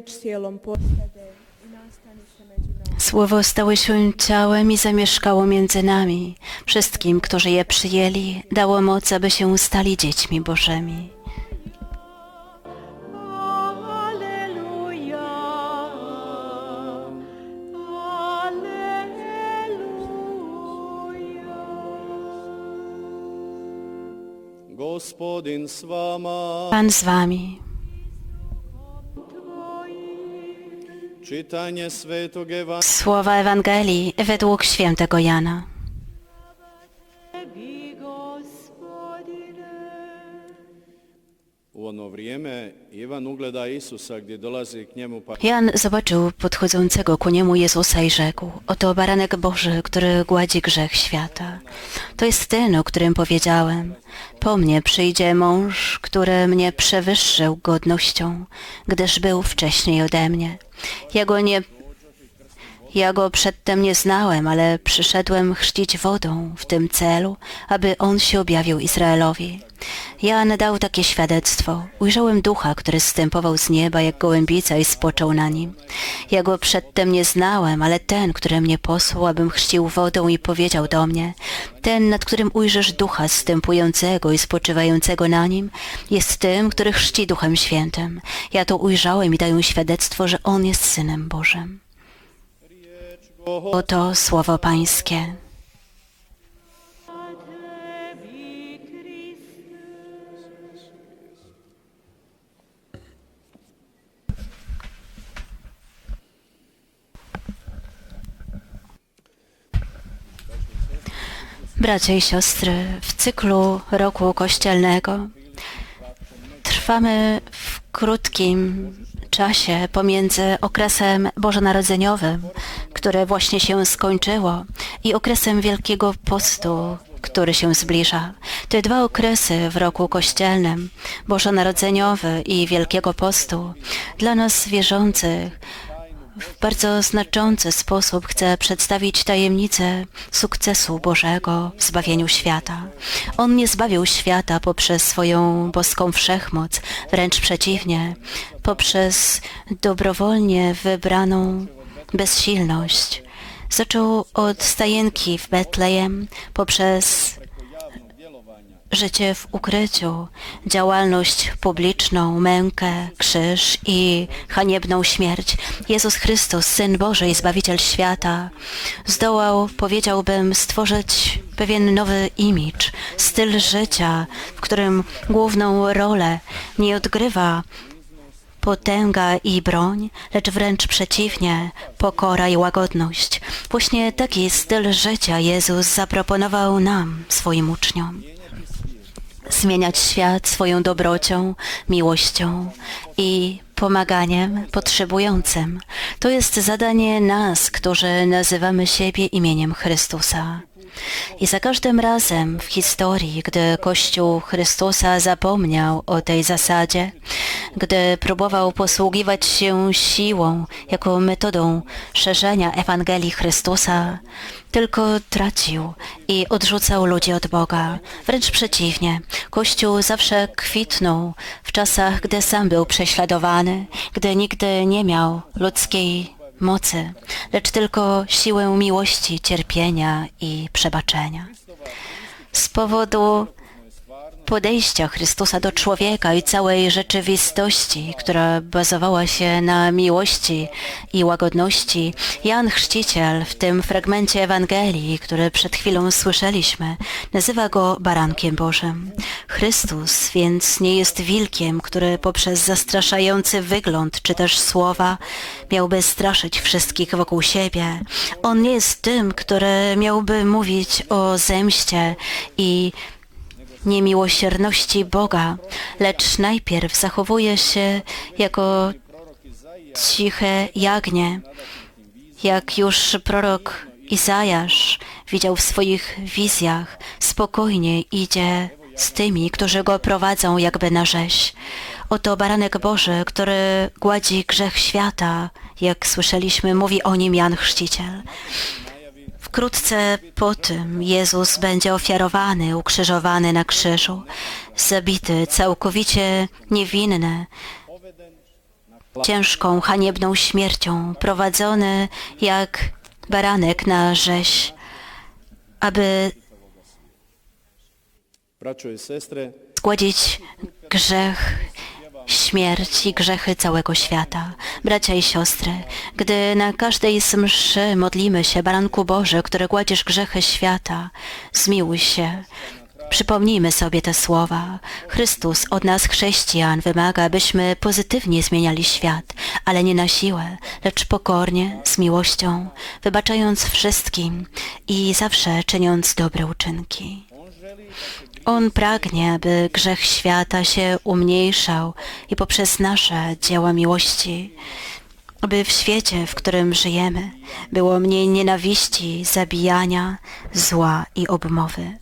i među. Słowo stało się ciałem i zamieszkało między nami. Wszystkim, którzy je przyjęli, dało moc, aby się stali dziećmi Bożymi. Alleluja. Alleluja. Gospodin s vama, Pan z wami. Słowa Ewangelii według świętego Jana. Jan zobaczył podchodzącego ku niemu Jezusa i rzekł, oto baranek Boży, który gładzi grzech świata. To jest ten, o którym powiedziałem. Po mnie przyjdzie mąż, który mnie przewyższył godnością, gdyż był wcześniej ode mnie. Ja go nie ja go przedtem nie znałem, ale przyszedłem chrzcić wodą w tym celu, aby on się objawił Izraelowi. Jan dał takie świadectwo. Ujrzałem ducha, który zstępował z nieba jak gołębica i spoczął na nim. Ja go przedtem nie znałem, ale ten, który mnie posłał, abym chrzcił wodą i powiedział do mnie, ten, nad którym ujrzysz ducha zstępującego i spoczywającego na nim, jest tym, który chrzci duchem świętym. Ja to ujrzałem i daję świadectwo, że on jest synem Bożym. Oto słowo Pańskie. Bracia i siostry, w cyklu roku kościelnego trwamy w krótkim czasie pomiędzy okresem bożonarodzeniowym, które właśnie się skończyło, i okresem Wielkiego Postu, który się zbliża. Te dwa okresy w roku kościelnym, bożonarodzeniowy i Wielkiego Postu, dla nas wierzących w bardzo znaczący sposób chce przedstawić tajemnicę sukcesu Bożego w zbawieniu świata. On nie zbawił świata poprzez swoją boską wszechmoc, wręcz przeciwnie, poprzez dobrowolnie wybraną bezsilność. Zaczął od stajenki w Betlejem poprzez życie w ukryciu, działalność publiczną, mękę, krzyż i haniebną śmierć. Jezus Chrystus, Syn Boży i Zbawiciel świata, zdołał, powiedziałbym, stworzyć pewien nowy imidż, styl życia, w którym główną rolę nie odgrywa potęga i broń, lecz wręcz przeciwnie, pokora i łagodność. Właśnie taki styl życia Jezus zaproponował nam, swoim uczniom zmieniać świat swoją dobrocią, miłością i pomaganiem potrzebującym. To jest zadanie nas, którzy nazywamy siebie imieniem Chrystusa. I za każdym razem w historii, gdy Kościół Chrystusa zapomniał o tej zasadzie, gdy próbował posługiwać się siłą jako metodą szerzenia Ewangelii Chrystusa, tylko tracił i odrzucał ludzi od Boga. Wręcz przeciwnie, Kościół zawsze kwitnął w czasach, gdy sam był prześladowany, gdy nigdy nie miał ludzkiej mocy, lecz tylko siłę miłości, cierpienia i przebaczenia. Z powodu podejścia Chrystusa do człowieka i całej rzeczywistości, która bazowała się na miłości i łagodności, Jan Chrzciciel w tym fragmencie Ewangelii, który przed chwilą słyszeliśmy, nazywa go barankiem Bożym. Chrystus więc nie jest wilkiem, który poprzez zastraszający wygląd czy też słowa miałby straszyć wszystkich wokół siebie. On nie jest tym, który miałby mówić o zemście i niemiłosierności Boga, lecz najpierw zachowuje się jako ciche jagnię, jak już prorok Izajasz widział w swoich wizjach, spokojnie idzie z tymi, którzy go prowadzą jakby na rzeź. Oto baranek Boży, który gładzi grzech świata, jak słyszeliśmy, mówi o nim Jan Chrzciciel. Wkrótce po tym Jezus będzie ofiarowany, ukrzyżowany na krzyżu, zabity, całkowicie niewinny, ciężką, haniebną śmiercią, prowadzony jak baranek na rzeź, aby zgładzić grzech, śmierć i grzechy całego świata. Bracia i siostry, gdy na każdej z mszy modlimy się, Baranku Boże, który gładzisz grzechy świata, zmiłuj się. Przypomnijmy sobie te słowa. Chrystus od nas chrześcijan wymaga, byśmy pozytywnie zmieniali świat, ale nie na siłę, lecz pokornie, z miłością, wybaczając wszystkim i zawsze czyniąc dobre uczynki. On pragnie, by grzech świata się umniejszał i poprzez nasze dzieła miłości, by w świecie, w którym żyjemy, było mniej nienawiści, zabijania, zła i obmowy.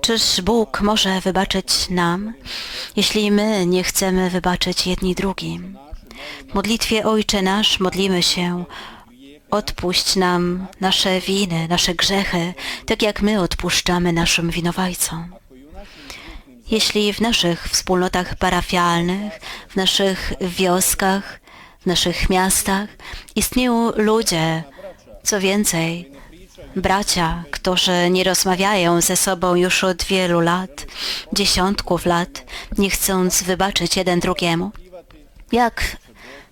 Czyż Bóg może wybaczyć nam, jeśli my nie chcemy wybaczyć jedni drugim? W modlitwie Ojcze Nasz modlimy się Odpuść nam nasze winy, nasze grzechy, tak jak my odpuszczamy naszym winowajcom. Jeśli w naszych wspólnotach parafialnych, w naszych wioskach, w naszych miastach istnieją ludzie, co więcej, bracia, którzy nie rozmawiają ze sobą już od wielu lat, dziesiątków lat, nie chcąc wybaczyć jeden drugiemu, jak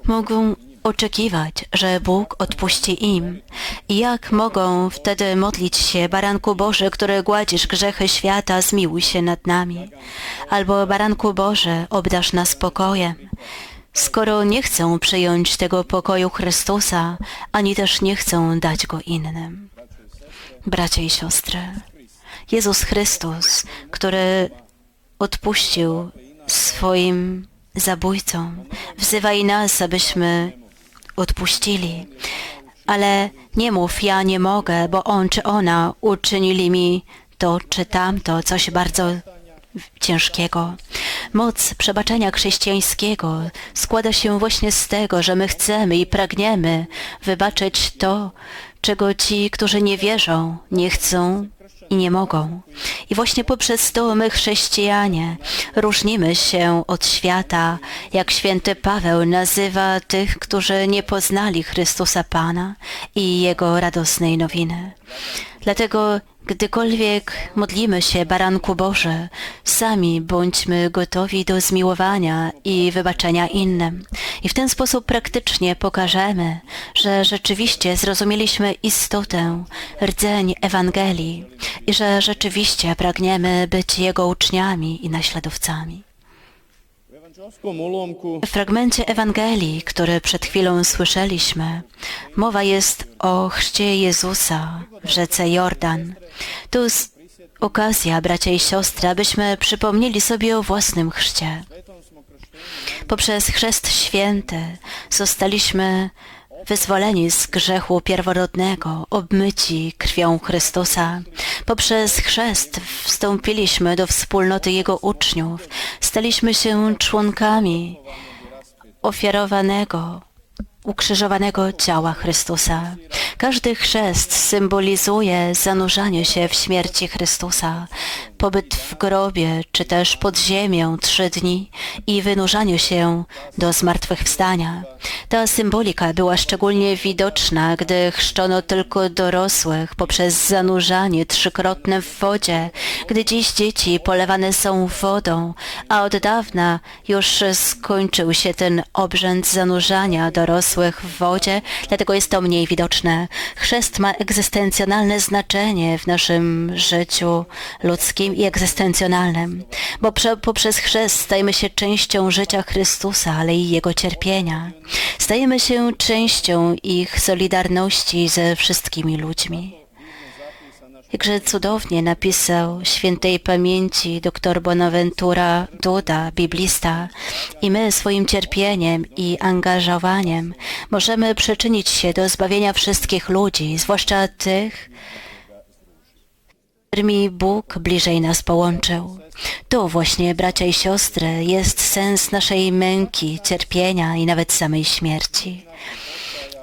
mogą oczekiwać, że Bóg odpuści im? Jak mogą wtedy modlić się, Baranku Boże, który gładzisz grzechy świata, zmiłuj się nad nami? Albo Baranku Boże, obdasz nas pokojem? Skoro nie chcą przyjąć tego pokoju Chrystusa, ani też nie chcą dać go innym. Bracia i siostry, Jezus Chrystus, który odpuścił swoim zabójcom, wzywa i nas, abyśmy odpuścili. Ale nie mów, ja nie mogę, bo on czy ona uczynili mi to czy tamto, coś bardzo ciężkiego. Moc przebaczenia chrześcijańskiego składa się właśnie z tego, że my chcemy i pragniemy wybaczyć to, czego ci, którzy nie wierzą, nie chcą i nie mogą. I właśnie poprzez to my, chrześcijanie, różnimy się od świata, jak święty Paweł nazywa tych, którzy nie poznali Chrystusa Pana i Jego radosnej nowiny. Dlatego gdykolwiek modlimy się, Baranku Boże, sami bądźmy gotowi do zmiłowania i wybaczenia innym. I w ten sposób praktycznie pokażemy, że rzeczywiście zrozumieliśmy istotę, rdzeń Ewangelii i że rzeczywiście pragniemy być Jego uczniami i naśladowcami. W fragmencie Ewangelii, który przed chwilą słyszeliśmy, mowa jest o chrzcie Jezusa w rzece Jordan. Tu jest okazja, bracia i siostry, abyśmy przypomnieli sobie o własnym chrzcie. Poprzez chrzest święty zostaliśmy wyzwoleni z grzechu pierworodnego, obmyci krwią Chrystusa. Poprzez chrzest wstąpiliśmy do wspólnoty Jego uczniów, staliśmy się członkami ofiarowanego, ukrzyżowanego ciała Chrystusa. Każdy chrzest symbolizuje zanurzanie się w śmierci Chrystusa, pobyt w grobie czy też pod ziemią trzy dni i wynurzanie się do zmartwychwstania. Ta symbolika była szczególnie widoczna, gdy chrzczono tylko dorosłych poprzez zanurzanie trzykrotne w wodzie, gdy dziś dzieci polewane są wodą, a od dawna już skończył się ten obrzęd zanurzania dorosłych w wodzie, dlatego jest to mniej widoczne. Chrzest ma egzystencjonalne znaczenie w naszym życiu ludzkim i egzystencjonalnym, bo prze, poprzez chrzest stajemy się częścią życia Chrystusa, ale i Jego cierpienia. Stajemy się częścią ich solidarności ze wszystkimi ludźmi. Jakże cudownie napisał świętej pamięci dr Bonaventura Duda, biblista, i my swoim cierpieniem i angażowaniem możemy przyczynić się do zbawienia wszystkich ludzi, zwłaszcza tych, którymi Bóg bliżej nas połączył. To właśnie, bracia i siostry, jest sens naszej męki, cierpienia i nawet samej śmierci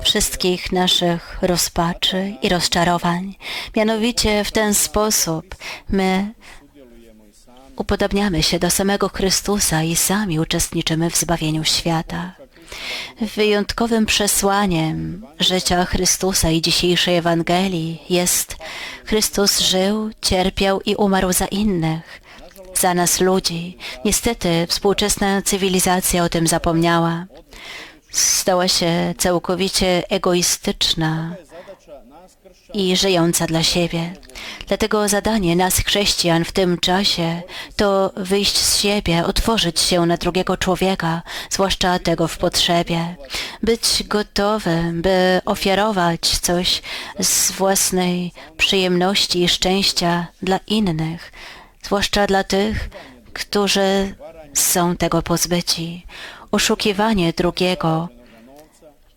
wszystkich naszych rozpaczy i rozczarowań. Mianowicie w ten sposób my upodobniamy się do samego Chrystusa i sami uczestniczymy w zbawieniu świata. Wyjątkowym przesłaniem życia Chrystusa i dzisiejszej Ewangelii jest Chrystus żył, cierpiał i umarł za innych, za nas ludzi. Niestety współczesna cywilizacja o tym zapomniała. Stała się całkowicie egoistyczna i żyjąca dla siebie. Dlatego zadanie nas, chrześcijan, w tym czasie to wyjść z siebie, otworzyć się na drugiego człowieka, zwłaszcza tego w potrzebie. Być gotowym, by ofiarować coś z własnej przyjemności i szczęścia dla innych, zwłaszcza dla tych, którzy są tego pozbyci. Oszukiwanie drugiego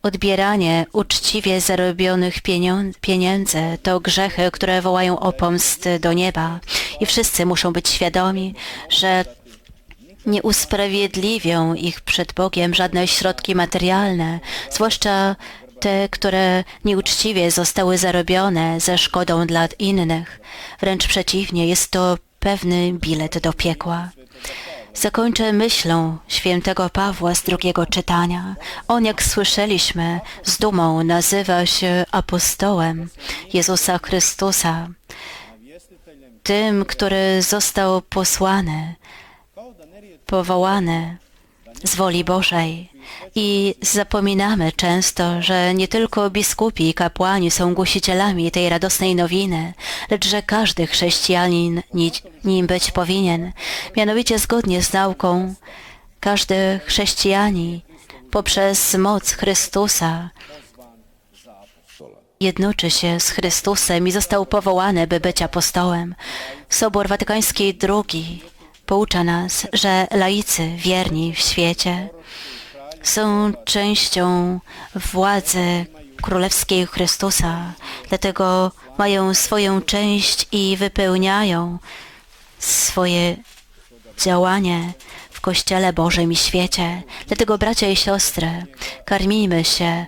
Odbieranie uczciwie zarobionych pieniędzy to grzechy, które wołają o pomstę do nieba. I wszyscy muszą być świadomi, że nie usprawiedliwią ich przed Bogiem żadne środki materialne, zwłaszcza te, które nieuczciwie zostały zarobione ze szkodą dla innych. Wręcz przeciwnie, jest to pewny bilet do piekła. Zakończę myślą świętego Pawła z drugiego czytania. On, jak słyszeliśmy, z dumą nazywa się apostołem Jezusa Chrystusa, tym, który został posłany, powołany z woli Bożej. I zapominamy często, że nie tylko biskupi i kapłani są głosicielami tej radosnej nowiny, lecz że każdy chrześcijanin ni- nim być powinien. Mianowicie zgodnie z nauką, każdy chrześcijanin poprzez moc Chrystusa jednoczy się z Chrystusem i został powołany, by być apostołem. Sobór Watykański II poucza nas, że laicy wierni w świecie są częścią władzy królewskiej Chrystusa, dlatego mają swoją część i wypełniają swoje działanie w Kościele Bożym i świecie. Dlatego, bracia i siostry, karmijmy się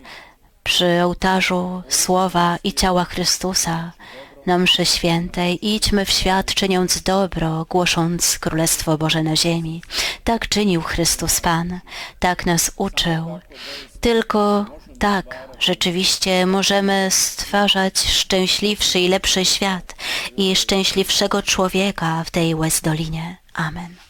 przy ołtarzu słowa i ciała Chrystusa na mszy świętej idźmy w świat czyniąc dobro, głosząc Królestwo Boże na ziemi. Tak czynił Chrystus Pan, tak nas uczył. Tylko tak rzeczywiście możemy stwarzać szczęśliwszy i lepszy świat i szczęśliwszego człowieka w tej łez dolinie. Amen.